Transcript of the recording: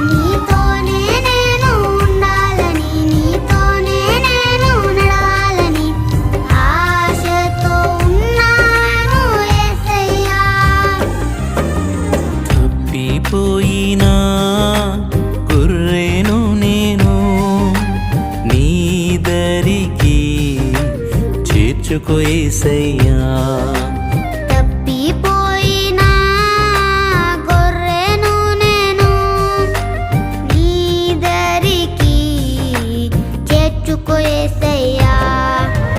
నీతోనే నేను నడవాలని ఆశతో ఉన్నాను యేసయ్యా తప్పిపోయినా దరికి ఏసయ్యా.